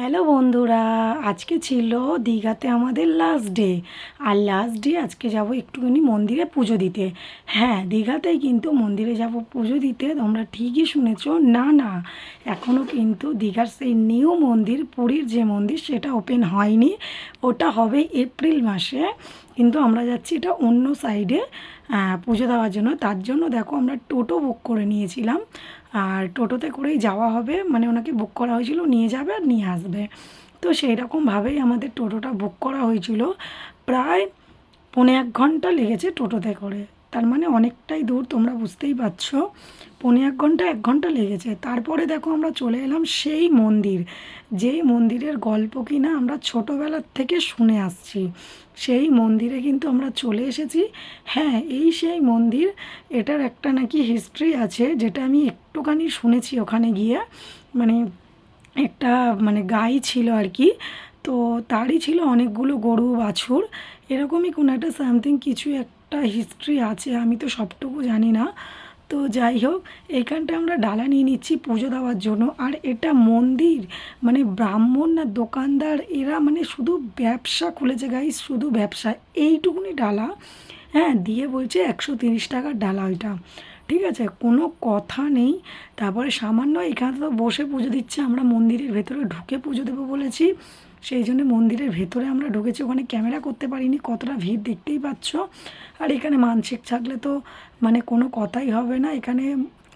Hello বন্ধুরা, আজকে ছিল দীঘাতে আমাদের লাস্ট ডে আর লাস্ট ডে আজকে যাব একটুখানি মন্দিরে পুজো দিতে। হ্যাঁ দীঘাতেই কিন্তু মন্দিরে যাব পুজো দিতে, তোমরা ঠিকই শুনেছ। না না এখনও কিন্তু দীঘার সেই নিউ মন্দির, পুরীর যে মন্দির, সেটা ওপেন হয়নি। ওটা হবে এপ্রিল মাসে। কিন্তু আমরা যাচ্ছি এটা অন্য সাইডে পুজো দেওয়ার জন্য। তার জন্য দেখো আমরা টোটো বুক করে নিয়েছিলাম। আর টোটোতে করেই যাওয়া হবে। মানে ওনাকে বুক করা হয়েছিল, নিয়ে যাবে আর নিয়ে আসবে। তো সেই রকমভাবেই আমাদের টোটোটা বুক করা হয়েছিল। প্রায় পৌনে এক ঘণ্টা লেগেছে টোটোতে করে। তার মানে অনেকটাই দূর তোমরা বুঝতেই পারছ। পৌনে এক ঘণ্টা এক ঘণ্টা লেগেছে। তারপরে দেখো আমরা চলে এলাম সেই মন্দির। যেই মন্দিরের গল্প কি না আমরা ছোটোবেলার থেকে শুনে আসছি। সেই মন্দিরে কিন্তু আমরা চলে এসেছি। হ্যাঁ এই সেই মন্দির, এটার একটা নাকি হিস্ট্রি আছে, যেটা আমি একটুখানি শুনেছি ওখানে গিয়ে। মানে একটা মানে গাই ছিল আর কি। তো তারই ছিল অনেকগুলো গরু, বাছুর। এরকমই কোনো একটা সামথিং কিছু একটা হিস্ট্রি আছে, আমি তো সবটুকু জানি না। তো যাই হোক এইখানটা আমরা ডালা নিয়ে নিচ্ছি পুজো দেওয়ার জন্য। আর এটা মন্দির মানে ব্রাহ্মণ না দোকানদার, এরা মানে শুধু ব্যবসা খুলেছে গাইস শুধু ব্যবসা। এইটুকুনি ডালা হ্যাঁ দিয়ে বলছে একশো তিরিশ টাকার ডালা ওইটা। ঠিক আছে, কোনো কথা নেই। তারপরে সামান্য এখানে তো বসে পুজো দিচ্ছে, আমরা মন্দিরের ভেতরে ঢুকে পুজো দেবো বলেছি। সেই জন্য মন্দিরের ভেতরে আমরা ঢুকেছি, ওখানে ক্যামেরা করতে পারিনি, কতটা ভিড় দেখতেই পাচ্ছ। আর এখানে মানসিক থাকলে তো মানে কোনো কথাই হবে না, এখানে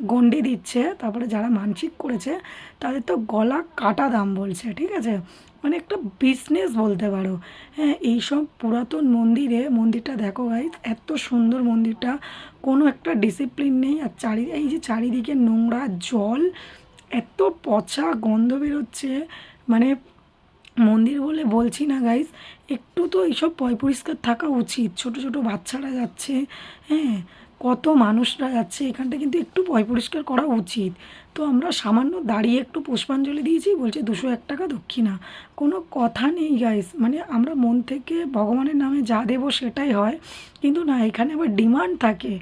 গন্ডি দিচ্ছে, তারপরে যারা মানসিক করেছে, তাদের তো গলা কাটা দাম বলছে, ঠিক আছে? মানে একটা বিজনেস বলতে পারো। হ্যাঁ এইসব পুরাতন মন্দিরে, মন্দিরটা দেখো ভাই এত সুন্দর মন্দিরটা। কোনো একটা ডিসিপ্লিন নেই, আর চারি, এই যে চারিদিকে নোংরা জল, এত পচা গন্ধ বেরোচ্ছে। মানে মন্দির বলে বলছি না গাইস একটু তো এইসব পয় পরিষ্কার থাকা উচিত। ছোট ছোট বাচ্চারা যাচ্ছে হ্যাঁ কত মানুষরা যাচ্ছে, এখানটা কিন্তু একটু পয় পরিষ্কার করা উচিত। তো আমরা সামান্য দাঁড়িয়ে একটু পুষ্পাঞ্জলি দিয়েছি, বলছে দুশো এক টাকা দক্ষিণা। কোনো কথা নেই গাইস মানে আমরা মন থেকে ভগবানের নামে যা দেবো সেটাই হয়। কিন্তু না, এখানে আবার ডিমান্ড থাকে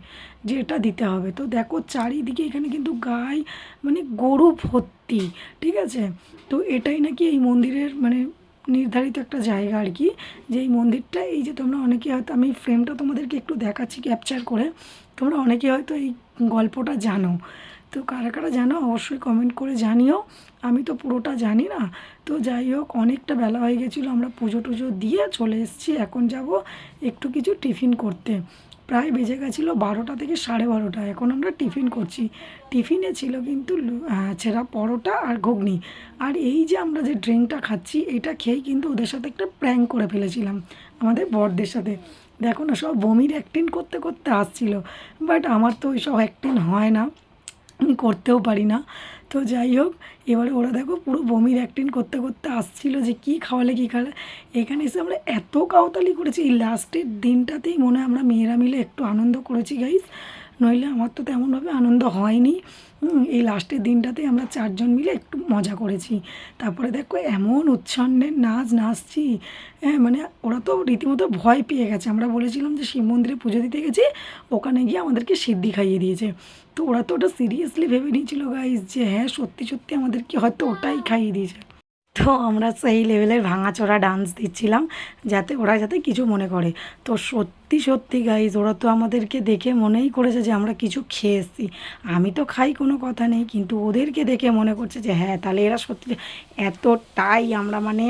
যে এটা দিতে হবে। তো দেখো, চারিদিকে এখানে কিন্তু গাই মানে গরু ভর্তি, ঠিক আছে? তো এটাই নাকি এই মন্দিরের মানে নির্ধারিত একটা জায়গা আর কি, যে এই মন্দিরটা, এই যে তোমরা অনেকে হয়তো, আমি ফ্রেমটা তোমাদেরকে একটু দেখাচ্ছি ক্যাপচার করে। তোমরা অনেকে হয়তো এই গল্পটা জানো। তো কারা কারা জানো, অবশ্যই কমেন্ট করে জানিও। আমি তো পুরোটা জানি না। তো যাই হোক, অনেকটা বেলা হয়ে গেছিল, আমরা পুজো টুজো দিয়ে চলে এসেছি। এখন যাব একটু কিছু টিফিন করতে। প্রায় বেজে গেছিল বারোটা থেকে সাড়ে বারোটা। এখন আমরা টিফিন করছি। টিফিনে ছিল কিন্তু ছেঁড়া পরোটা আর ঘুগনি। আর এই যে আমরা যে ড্রিঙ্কটা খাচ্ছি, এটা খেয়েই কিন্তু ওদের সাথে একটা প্র্যাঙ্ক করে ফেলেছিলাম, আমাদের বরদের সাথে। দেখো না, সব বমির অ্যাক্টিং করতে করতে আসছিল। বাট আমার তো ওই সব অ্যাক্টিং হয় না। করতেও পারি না। তো যাই হোক, এবারে ওরা দেখো পুরো বমির অ্যাক্টিং করতে করতে আসছিল যে কী খাওয়ালে কী খাওয়ালে। এখানে এসে আমরা এত কাউতালি করেছি, এই লাস্টের দিনটাতেই মনে হয় আমরা মেয়েরা মিলে একটু আনন্দ করেছি গাইস নইলে আমার তো তেমনভাবে আনন্দ হয়নি। এই লাস্টের দিনটাতে আমরা চারজন মিলে একটু মজা করেছি। তারপরে দেখো এমন উচ্ছন্নের নাচ নাচছি। হ্যাঁ মানে ওরা তো রীতিমতো ভয় পেয়ে গেছে। আমরা বলেছিলাম যে শিব মন্দিরে পুজো দিতে গেছি, ওখানে গিয়ে আমাদেরকে সিদ্ধি খাইয়ে দিয়েছে। তো ওরা তো ওটা সিরিয়াসলি ভেবে নিয়েছিল গাইজ যে হ্যাঁ সত্যি সত্যি আমাদেরকে হয়তো ওটাই খাইয়ে দিয়েছে। তো আমরা সেই লেভেলের ভাঙাচোরা ডান্স দিচ্ছিলাম, যাতে ওরা যাতে কিছু মনে করে। তো সত্যি সত্যি গাইজ ওরা তো আমাদেরকে দেখে মনেই করেছে যে আমরা কিছু খেয়ে এসছি। আমি তো খাই কোনো কথা নেই, কিন্তু ওদেরকে দেখে মনে করছে যে হ্যাঁ তাহলে এরা সত্যি এতটাই আমরা মানে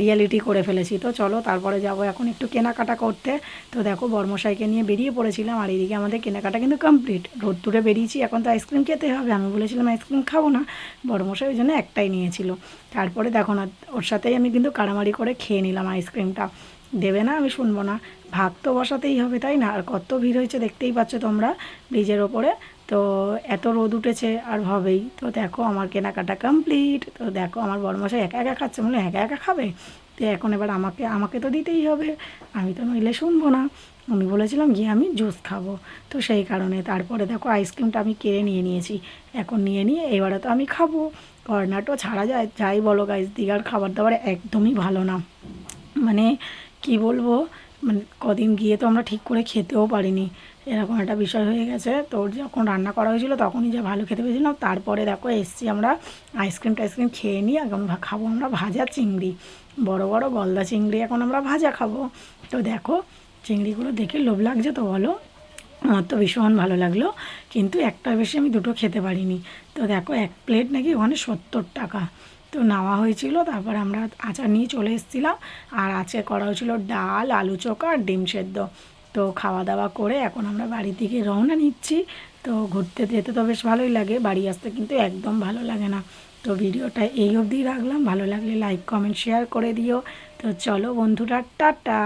রিয়ালিটি করে ফেলেছি। তো চলো তারপরে যাব এখন একটু কেনাকাটা করতে। তো দেখো বর্মশাইকে নিয়ে বেরিয়ে পড়েছিলাম আর এদিকে আমাদের কেনাকাটা কিন্তু কমপ্লিট রোদ দূরে বেরিয়েছি, এখন তো আইসক্রিম খেতে হবে। আমি বলেছিলাম আইসক্রিম খাব না। বর্মশাই ওই জন্য একটাই নিয়েছিল। তারপরে দেখো না, ওর সাথেই আমি কিন্তু কাড়ামাড়ি করে খেয়ে নিলাম আইসক্রিমটা দেবে না আমি শুনব না। ভাগ তো বসাতেই হবে, তাই না? আর কত ভিড় হয়েছে দেখতেই পাচ্ছ তোমরা। ব্রিজের ওপরে। তো এত রোদ উঠেছে আর হবেই তো দেখো আমার কেনাকাটা কমপ্লিট তো দেখো আমার বড়মশাই একা একা খাচ্ছে মানে একা একা খাবে? তো এখন এবার আমাকে আমাকে তো দিতেই হবে, আমি তো নইলে শুনব না। আমি বলেছিলাম, গিয়ে আমি জুস খাব। তো সেই কারণে তারপরে দেখো আইসক্রিমটা আমি কিনে নিয়ে নিয়েছি। এখন নিয়ে নিয়ে এবারে তো আমি খাব। কর্নাটো ছাড়া যায়, যাই বলো গাইজ দীঘার খাবার দাবার একদমই ভালো না। মানে কি বলব? মানে কদিন গিয়ে তো আমরা ঠিক করে খেতেও পারিনি। এরকম একটা বিষয় হয়ে গেছে। তো যখন রান্না করা হয়েছিল তখনই যা ভালো খেতে পেয়েছিলাম। তারপরে দেখো এসছি আমরা আইসক্রিম টাইসক্রিম খেয়ে নিই এখন খাব আমরা ভাজা চিংড়ি। বড় বড় গলদা চিংড়ি এখন আমরা ভাজা খাব। তো দেখো চিংড়িগুলো দেখে লোভ লাগছে তো বলো। আমার তো ভীষণ ভালো লাগল। কিন্তু একটার বেশি আমি দুটো খেতে পারিনি। তো দেখো এক প্লেট নাকি ওখানে সত্তর টাকা। তো নেওয়া হয়েছিল, তারপর আমরা আচার নিয়ে চলে এসেছিলাম। আর আজকে করা হয়েছিল ডাল, আলু চোখা আর ডিম সেদ্ধ। তো খাওয়া দাওয়া করে এখন আমরা বাড়ি থেকে রওনা নিচ্ছি। তো ঘুরতে যেতে তো বেশ ভালোই লাগে, বাড়ি আসতে কিন্তু একদম ভালো লাগে না। তো ভিডিওটা এই অবধি রাখলাম, ভালো লাগলে লাইক কমেন্ট শেয়ার করে দিও। তো চলো বন্ধুরা, টাটা!